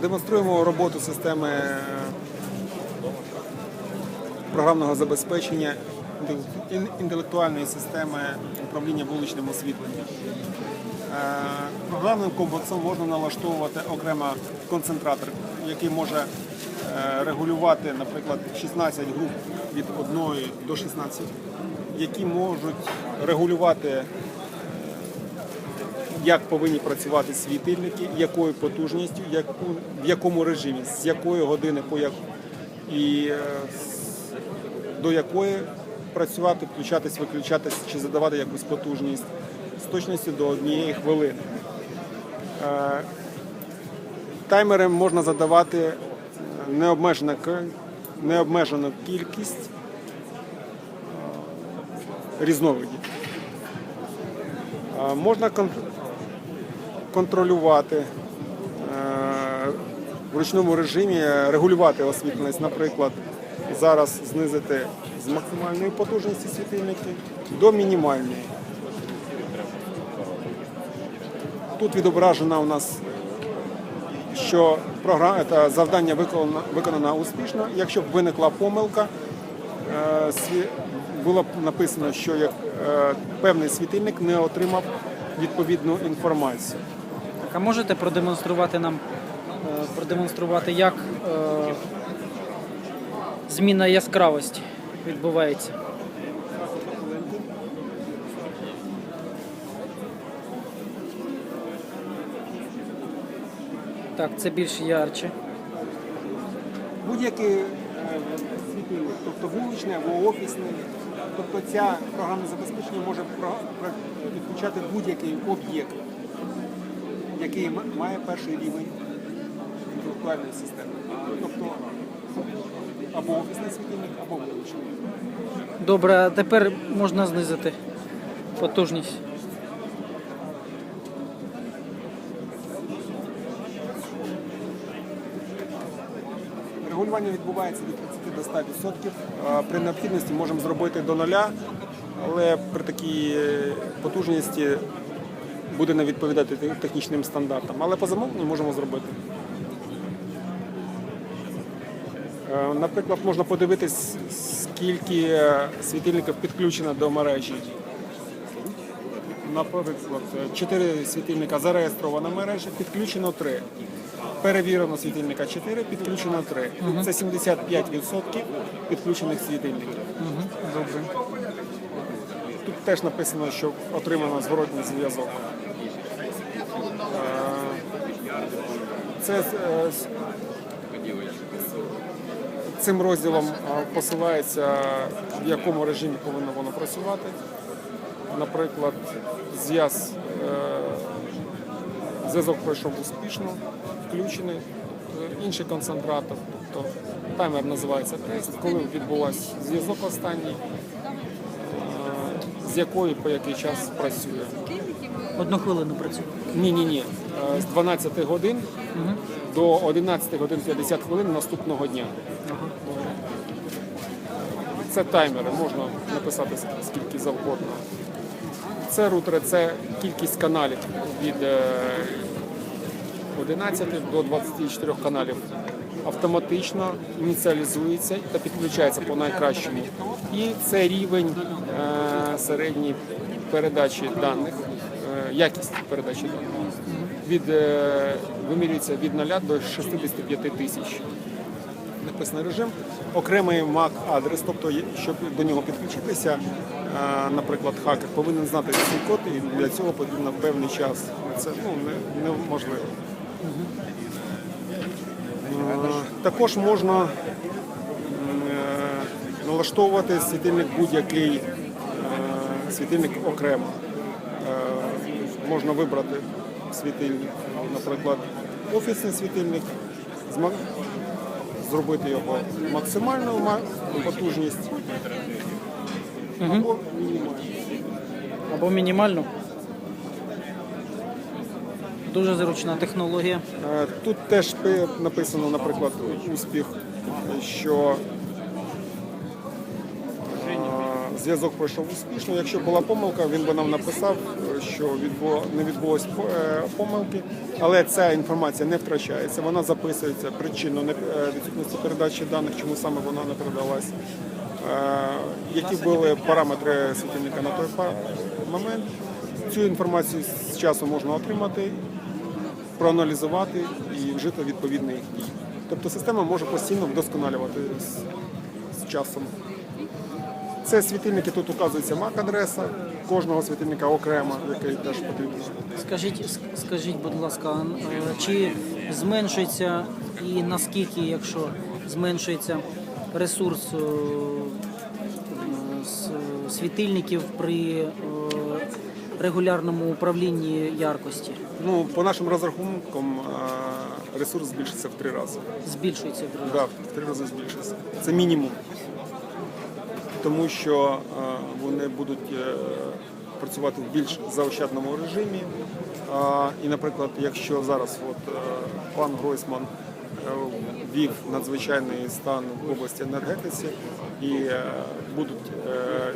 Демонструємо роботу системи е, програмного забезпечення інтелектуальної системи управління вуличним освітленням. Е, Програмним комплексом можна налаштовувати окремо концентратор, який може е, регулювати, наприклад, 16 груп від 1 до 16, які можуть регулювати як повинні працювати світильники, якою потужністю, яку, в якому режимі, з якої години по як і е, до якої працювати, включатись, виключатись чи задавати якусь потужність з точністю до однієї хвилини. Е, Таймером можна задавати необмежена, к- необмежену кількість е, різновидів. Можна контролювати е, в ручному режимі, регулювати освітленість, наприклад, зараз знизити з максимальної потужності світильники до мінімальної. Тут відображена у нас, що програма, та завдання виконано, виконано успішно. Якщо б виникла помилка, е, було б написано, що е, певний світильник не отримав відповідну інформацію. А можете продемонструвати нам, е, продемонструвати, як е, зміна яскравості відбувається? Так, це більш ярче. Будь-який е, тобто вуличний або офісний, тобто ця програмне забезпечення може підключати будь-який об'єкт, який має перший рівень інтелектуальної системи. Тобто або офісний світильник, або вуличний. Добре, а тепер можна знизити потужність. Регулювання відбувається від 30 до 100%. При необхідності можемо зробити до нуля, але при такій е, потужності буде не відповідати технічним стандартам. Але по замовленню можемо зробити. Е, Наприклад, можна подивитись, скільки е, світильників підключено до мережі. Наприклад, 4 світильника зареєстрована мережа, підключено 3. Перевірено світильника 4, підключено 3. Це 75% підключених світильників. Добре. Тут теж написано, що отримано зворотній зв'язок. Це е, цим розділом е, посилається, в якому режимі повинно воно працювати. Наприклад, е, зв'язок пройшов успішно, включений. Інший концентратор, тобто таймер називається тест, коли відбувався зв'язок останній, з якої по який час працює. Одну хвилину працює. Ні, ні, ні. З 12 годин до 11 годин 50 хвилин наступного дня. Це таймери, можна написати скільки завгодно. Це рутери, це кількість каналів від е, 11 до 24 каналів. Автоматично ініціалізується та підключається по найкращому. І це рівень е, середньої передачі даних, е, якість передачі даних. Від, е, вимірюється від 0 до 65 тисяч написаний режим, окремий MAC-адрес, тобто щоб до нього підключитися, е, наприклад, хакер повинен знати цей код, і для цього потрібно певний час. Це ну, неможливо. Е, Також можна налаштовувати світильник будь-який світильник окремо. Можна вибрати світильник, наприклад, офісний світильник, зробити його максимальну потужність або мінімальну. Або мінімальну. Дуже зручна технологія. Е, Тут теж написано, наприклад, успіх, що зв'язок пройшов успішно. Якщо була помилка, він би нам написав, що не відбулось е, помилки, але ця інформація не втрачається. Вона записується причину е, відсутності передачі даних, чому саме вона не передалась. Е, Які були параметри світильника на той момент. Цю інформацію з часом можна отримати, проаналізувати і вжити відповідних дій. Тобто система може постійно вдосконалювати з, з часом. Це світильники, тут указується MAC-адреса кожного світильника окремо, який теж потрібно. Скажіть, скажіть, будь ласка, е, чи зменшується і наскільки, якщо зменшується ресурс е, світильників при е, регулярному управлінні яркості? Ну, по нашим розрахункам ресурс збільшиться в три рази. Збільшується в три рази? Да, в три рази збільшиться. Це мінімум. Тому що е, вони будуть е, працювати в більш заощадному режимі. І, наприклад, якщо зараз от, е, пан Гройсман ввів надзвичайний стан в області енергетиці і будуть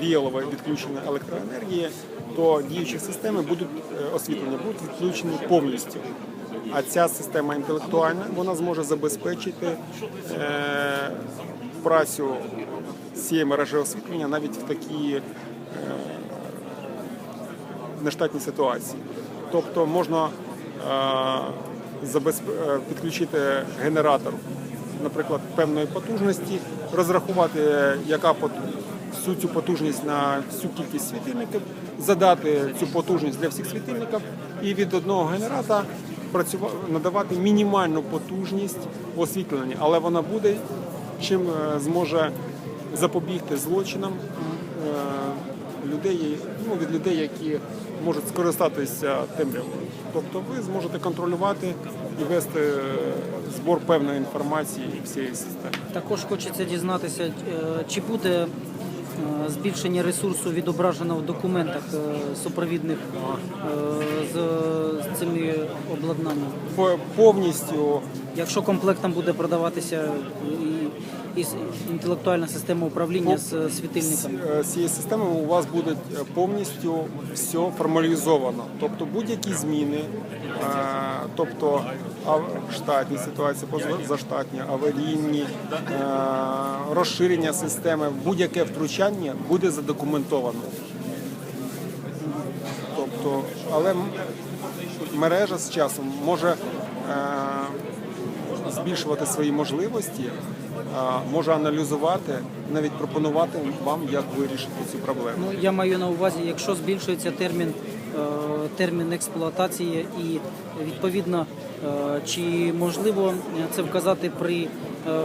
віялове відключення електроенергії, то діючі системи будуть освітлення, будуть відключені повністю. А ця система інтелектуальна вона зможе забезпечити е, цієї мережі освітлення навіть в такі е, нештатні ситуації. Тобто можна е, е, підключити генератор, наприклад, певної потужності, розрахувати, яка всю цю потужність на всю кількість світильників, задати цю потужність для всіх світильників і від одного працюва- надавати мінімальну потужність освітлення, але вона буде чим зможе запобігти злочинам е, людей, ну, від людей, які можуть скористатися темрявою. Тобто ви зможете контролювати і вести збор певної інформації всієї системи. Також хочеться дізнатися, е, чи буде е, збільшення ресурсу відображено в документах супровідних з, цими обладнаннями. По- Повністю Якщо комплектом буде продаватися і, і інтелектуальна система управління з е, світильниками. Е, з цієї системи у вас буде е, повністю все формалізовано. Тобто будь-які зміни, тобто штатні ситуації, позаштатні, аварійні, розширення системи, будь-яке втручання буде задокументовано. Тобто, але мережа з часом може збільшувати свої можливості, може аналізувати, навіть пропонувати вам, як вирішити цю проблему. Ну, я маю на увазі, якщо збільшується термін, е, термін експлуатації і відповідно, е, чи можливо це вказати при е,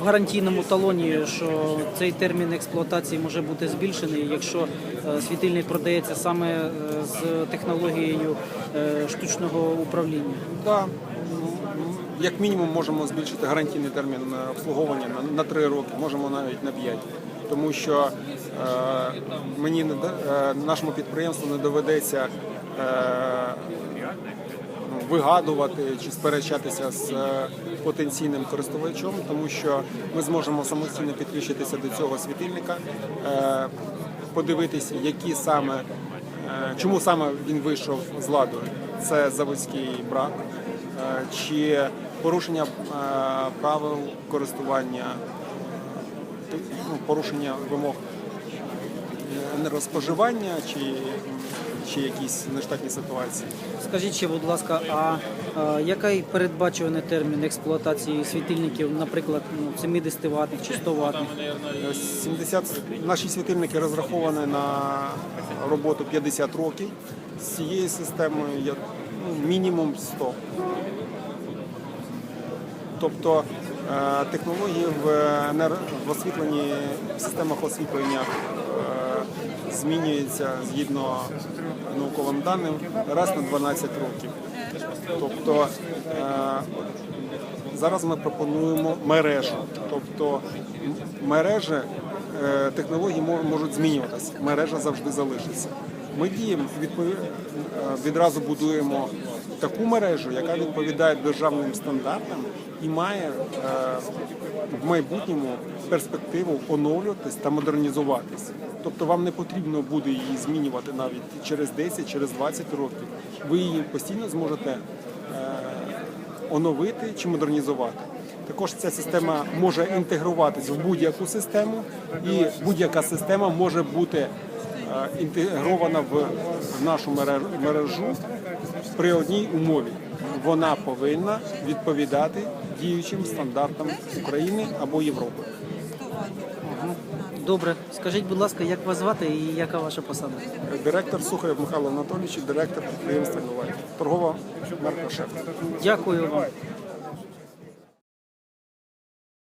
в гарантійному талоні, що цей термін експлуатації може бути збільшений, якщо світильник продається саме з технологією штучного управління. Да, ну, м, як мінімум можемо збільшити гарантійний термін обслуговування на, на 3 роки, можемо навіть на 5. Тому що е, мені е, нашому підприємству не доведеться е, ну, вигадувати чи сперечатися з потенційним користувачем, тому що ми зможемо самостійно підключитися до цього світильника, подивитися, які саме, чому саме він вийшов з ладу. Це заводський брак, чи порушення е, правил користування, ну, порушення вимог енергоспоживання чи, чи якісь нештатні ситуації. Скажіть ще, будь ласка, а, а який передбачуваний термін експлуатації світильників, наприклад, ну, 70 ватних чи 100 ватних? 70, наші світильники розраховані на роботу 50 років. З цією системою я, ну, мінімум 100. Тобто е, технології в, освітленні, в системах освітлення е, змінюються згідно науковим даним раз на 12 років. Тобто е, Зараз ми пропонуємо мережу. Тобто мережі, технології мо- можуть змінюватися. Мережа завжди залишиться. Ми діємо відразу будуємо таку мережу, яка відповідає державним стандартам і має е, в майбутньому перспективу оновлюватись та модернізуватись. Тобто вам не потрібно буде її змінювати навіть через 10, через 20 років. Ви її постійно зможете е, оновити чи модернізувати. Також ця система може інтегруватись в будь-яку систему, і будь-яка система може бути е, інтегрована в нашу мережу при одній умові. Вона повинна відповідати діючим стандартам України або Європи. Добре, скажіть, будь ласка, як вас звати і яка ваша посада? Директор Сухарєв Михайло Анатолійович, директор підприємства «Нова». Торгова марка «Шеф». Дякую вам.